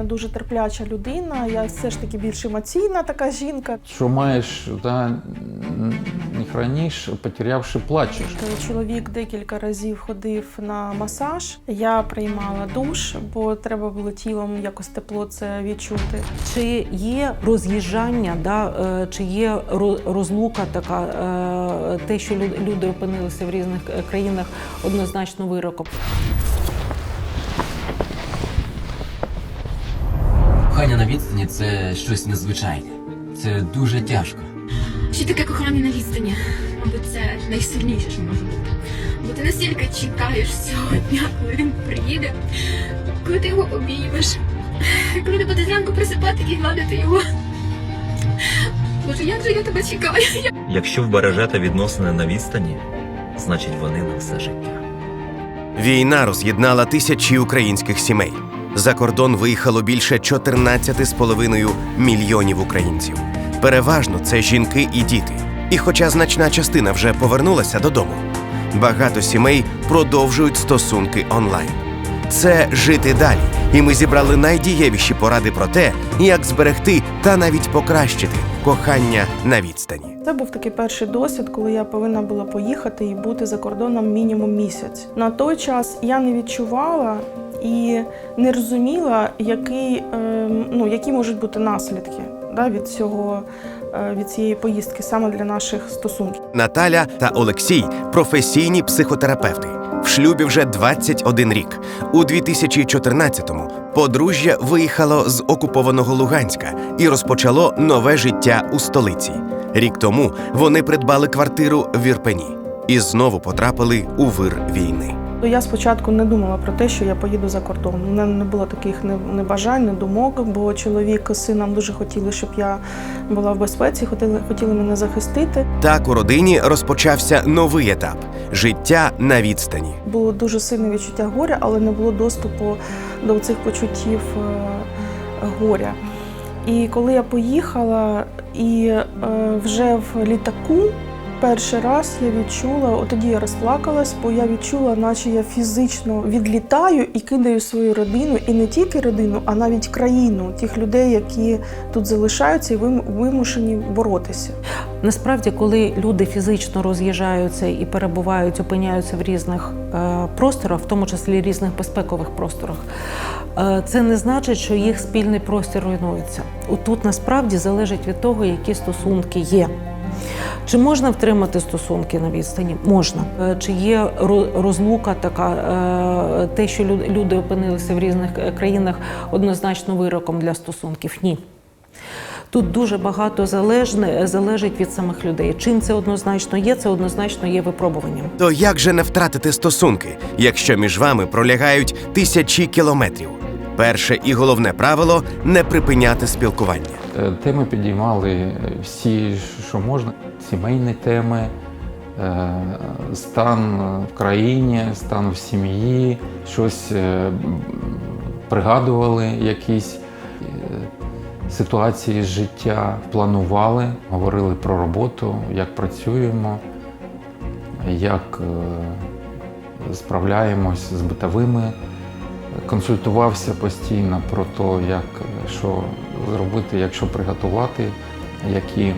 не дуже терпляча людина. Я все ж таки більш емоційна така жінка. Що маєш, да, не храниш, потерявши, плачеш. Чоловік декілька разів ходив на масаж. Я приймала душ, бо треба було тілом якось тепло це відчути. Чи є роз'їжджання, да, е, чи є розлука така, е, те, що люди опинилися в різних е, країнах, однозначно вироком. Кохання на відстані це щось незвичайне. Це дуже тяжко. Що таке кохання на відстані? Мабуть, це найсильніше, що може бути. Бо ти настільки чекаєш цього дня, коли він приїде, коли ти його обіймеш, коли ти будеш зранку присипати і гладити його. Боже, як же я тебе чекаю? Якщо вбережете відносини на відстані, значить вони на все життя. Війна роз'єднала тисячі українських сімей. За кордон виїхало більше 14,5 мільйонів українців. Переважно це жінки і діти. І хоча значна частина вже повернулася додому, багато сімей продовжують стосунки онлайн. Це жити далі, і ми зібрали найдієвіші поради про те, як зберегти та навіть покращити кохання на відстані. Це був такий перший досвід, коли я повинна була поїхати і бути за кордоном мінімум місяць. На той час я не відчувала і не розуміла, який, ем, ну, які можуть бути наслідки да, від цього. е, Від цієї поїздки саме для наших стосунків. Наталя та Олексій професійні психотерапевти. В шлюбі вже 21 рік. У 2014-му подружжя виїхало з окупованого Луганська і розпочало нове життя у столиці. Рік тому вони придбали квартиру в Ірпені і знову потрапили у вир війни. То я спочатку не думала про те, що я поїду за кордон. У мене не було таких не, не думок, бо чоловік з сином дуже хотіли, щоб я була в безпеці, хотіли, хотіли мене захистити. Так у родині розпочався новий етап життя на відстані. Було дуже сильне відчуття горя, але не було доступу до цих почуттів е, горя. І коли я поїхала, і е, вже в літаку перший раз я відчула, от тоді я розплакалась, бо я відчула, наче я фізично відлітаю і кидаю свою родину, і не тільки родину, а навіть країну, тих людей, які тут залишаються і вим- вимушені боротися. Насправді, коли люди фізично роз'їжджаються і перебувають, опиняються в різних е, просторах, в тому числі різних безпекових просторах, е, це не значить, що їх спільний простір руйнується. Тут насправді залежить від того, які стосунки є. Чи можна втримати стосунки на відстані? Можна. Е, Чи є розлука така, е, те, що люди опинилися в різних е, країнах, однозначно вироком для стосунків? Ні. Тут дуже багато залежне, залежить від самих людей. Чим це однозначно є, це однозначно є випробуванням. То як же не втратити стосунки, якщо між вами пролягають тисячі кілометрів? Перше і головне правило не припиняти спілкування. Е, Теми підіймали всі, що можна. Сімейні теми, е, стан в країні, стан в сім'ї, щось е, пригадували, якісь ситуації з життя, планували, говорили про роботу, як працюємо, як справляємось з битовими консультувався постійно про те, як що зробити, якщо приготувати, які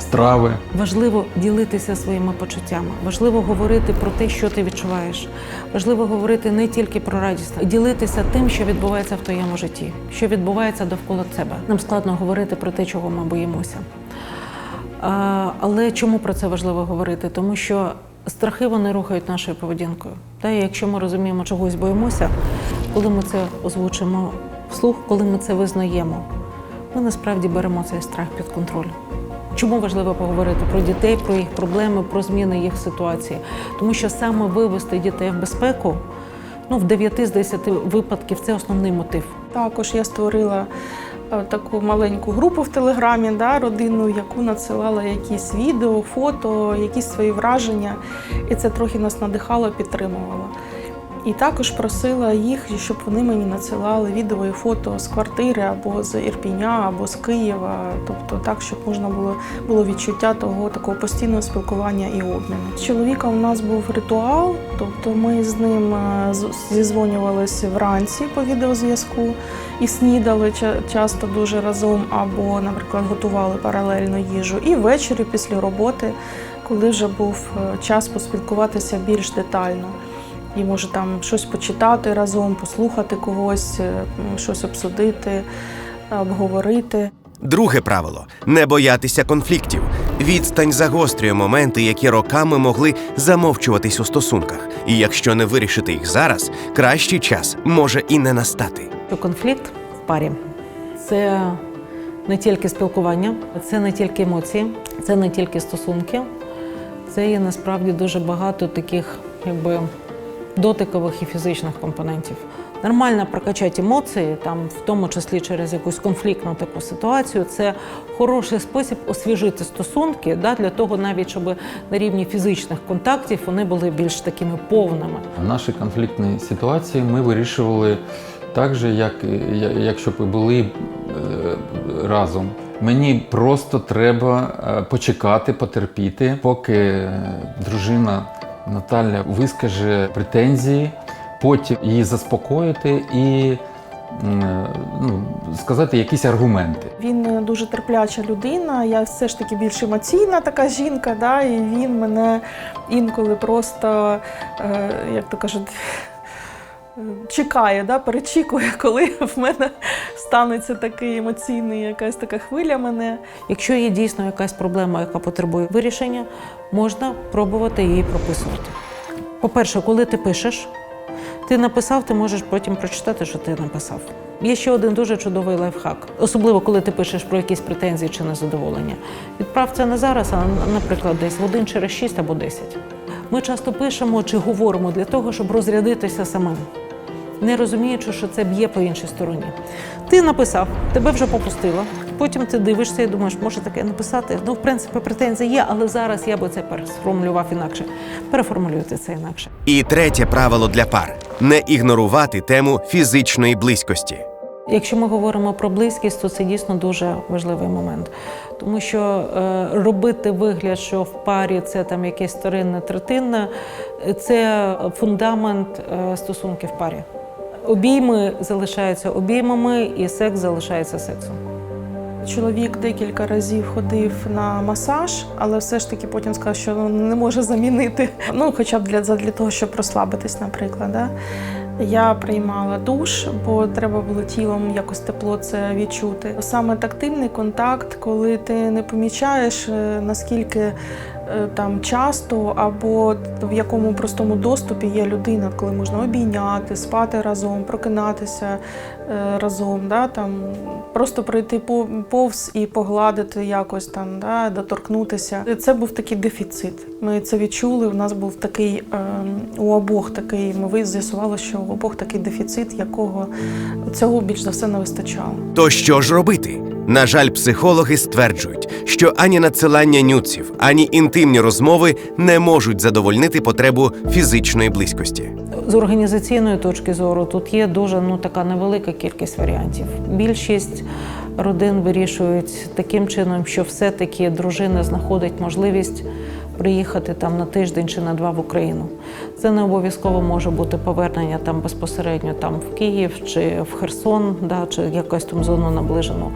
страви. Важливо ділитися своїми почуттями. Важливо говорити про те, що ти відчуваєш. Важливо говорити не тільки про радість, ділитися тим, що відбувається в твоєму житті, що відбувається довкола тебе. Нам складно говорити про те, чого ми боїмося. Але чому про це важливо говорити? Тому що страхи вони рухають нашою поведінкою. Та якщо ми розуміємо, чогось боїмося, коли ми це озвучимо вслух, коли ми це визнаємо, ми насправді беремо цей страх під контроль. Чому важливо поговорити про дітей, про їх проблеми, про зміни їх ситуації? Тому що саме вивести дітей в безпеку, ну в 9 з 10 випадків це основний мотив. Також я створила е, таку маленьку групу в Телеграмі, да, родину, яку надсилала якісь відео, фото, якісь свої враження. І це трохи нас надихало, підтримувало. І також просила їх, щоб вони мені надсилали відео і фото з квартири або з Ірпіня, або з Києва. Тобто так, щоб можна було було відчуття того такого постійного спілкування і обміну. З чоловіком у нас був ритуал, тобто ми з ним е, зізвонювалися вранці по відеозв'язку і снідали ча- часто дуже разом, або, наприклад, готували паралельно їжу. І ввечері після роботи, коли вже був е, час поспілкуватися більш детально. І може там щось почитати разом, послухати когось, е, щось обсудити, обговорити. Друге правило не боятися конфліктів. Відстань загострює моменти, які роками могли замовчуватись у стосунках. І якщо не вирішити їх зараз, кращий час може і не настати. Конфлікт в парі це не тільки спілкування, це не тільки емоції, це не тільки стосунки, це є насправді дуже багато таких, якби дотикових і фізичних компонентів. Нормально прокачати емоції, там, в тому числі через якусь конфліктну таку ситуацію, це хороший спосіб освіжити стосунки, да, для того навіть, щоб на рівні фізичних контактів вони були більш такими повними. Наші конфліктні ситуації ми вирішували так же, як якщо б були е, разом. Мені просто треба е, почекати, потерпіти, поки е, дружина Наталя вискаже претензії, потім її заспокоїти і е, ну, сказати якісь аргументи. Він е, дуже терпляча людина. Я все ж таки більш емоційна така жінка, да, і він мене інколи просто, е, як то кажуть, чекає, да, перечікує, коли в мене станеться такий емоційний, якась така хвиля мене. Якщо є дійсно якась проблема, яка потребує вирішення, можна пробувати її прописувати. По-перше, коли ти пишеш, ти написав, ти можеш потім прочитати, що ти написав. Є ще один дуже чудовий лайфхак, особливо коли ти пишеш про якісь претензії чи незадоволення. Відправ це не зараз, а наприклад, десь в один через 6 або 10. Ми часто пишемо чи говоримо для того, щоб розрядитися самим не розуміючи, що це б'є по іншій стороні. Ти написав, тебе вже попустило. Потім ти дивишся і думаєш, може таке написати. Ну, в принципі, претензії є, але зараз я би це переформулював інакше. Переформулюйте це інакше. І третє правило для пар не ігнорувати тему фізичної близькості. Якщо ми говоримо про близькість, то це дійсно дуже важливий момент. Тому що е, робити вигляд, що в парі це там якесь старинне третинне, це фундамент е, стосунків в парі. Обійми залишаються обіймами, і секс залишається сексом. Чоловік декілька разів ходив на масаж, але все ж таки потім сказав, що не може замінити. Ну, хоча б для, для того, щоб розслабитись, наприклад. Да? Я приймала душ, бо треба було тілом якось тепло це відчути. Саме тактильний контакт, коли ти не помічаєш, е, наскільки там часто або в якому простому доступі є людина, коли можна обійняти, спати разом, прокинатися е, разом, да, там, просто пройти по- повз і погладити якось там, да, доторкнутися. Це був такий дефіцит. Ми це відчули. У нас був такий е, у обох такий. Ми з'ясували, що у обох такий дефіцит, якого цього більш за все не вистачало. То що ж робити? На жаль, психологи стверджують, що ані надсилання нюців, ані інтимні розмови не можуть задовольнити потребу фізичної близькості. З організаційної точки зору тут є дуже ну така невелика кількість варіантів. Більшість родин вирішують таким чином, що все-таки дружина знаходить можливість приїхати там на тиждень чи на два в Україну. Це не обов'язково може бути повернення там безпосередньо там в Київ чи в Херсон, да, чи якась там зону наближену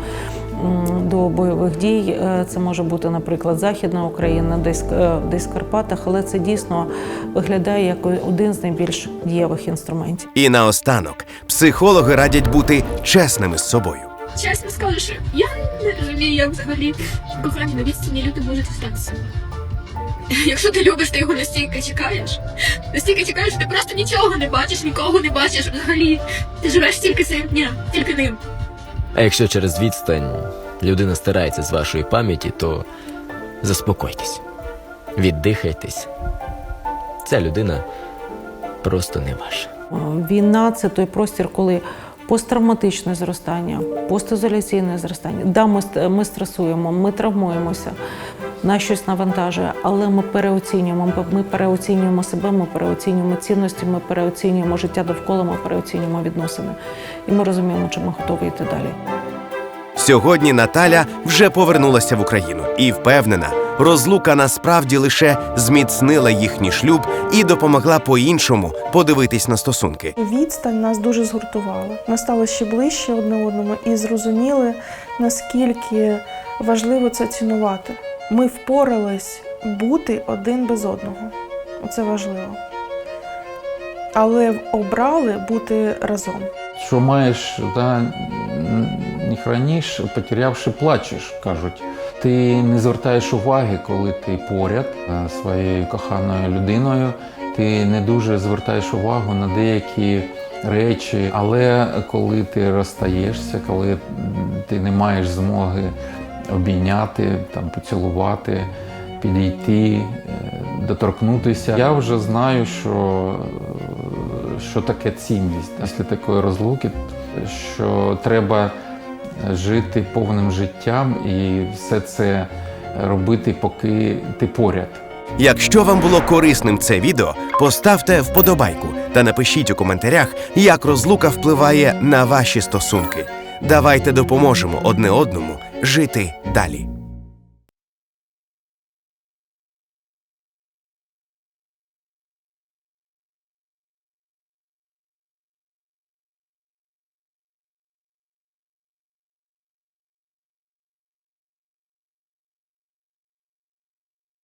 до бойових дій. Е, Це може бути, наприклад, Західна Україна, десь, десь в Карпатах, але це дійсно виглядає як один з найбільш дієвих інструментів. І наостанок психологи радять бути чесними з собою. Чесно скажу, що я не розумію, як взагалі кохання на відстані люди можуть статися. Якщо ти любиш, ти його настільки чекаєш. Настільки чекаєш, що ти просто нічого не бачиш, нікого не бачиш взагалі. Ти живеш тільки цим днем, тільки ним. А якщо через відстань людина стирається з вашої пам'яті, то заспокойтесь, віддихайтесь. Ця людина просто не ваша. Війна це той простір, коли посттравматичне зростання, постізоляційне зростання. Да, ми, ми стресуємо, ми травмуємося. Нас щось навантажує, але ми переоцінюємо. Ми переоцінюємо себе, ми переоцінюємо цінності, ми переоцінюємо життя довкола, ми переоцінюємо відносини. І ми розуміємо, чи ми готові йти далі. Сьогодні Наталя вже повернулася в Україну і впевнена, розлука насправді лише зміцнила їхній шлюб і допомогла по-іншому подивитись на стосунки. Відстань нас дуже згуртувала. Ми стали ще ближче одне одному і зрозуміли, наскільки важливо це цінувати. Ми впорались бути один без одного. Це важливо. Але обрали бути разом. Що маєш, да, не храниш, потерявши, плачеш, кажуть. Ти не звертаєш уваги, коли ти поряд своєю коханою людиною. Ти не дуже звертаєш увагу на деякі речі, але коли ти розстаєшся, коли ти не маєш змоги обійняти, там, поцілувати, підійти, е, доторкнутися, я вже знаю, що що таке цінність після такої розлуки, що треба жити повним життям і все це робити, поки ти поряд. Якщо вам було корисним це відео, поставте вподобайку та напишіть у коментарях, як розлука впливає на ваші стосунки. Давайте допоможемо одне одному жити далі.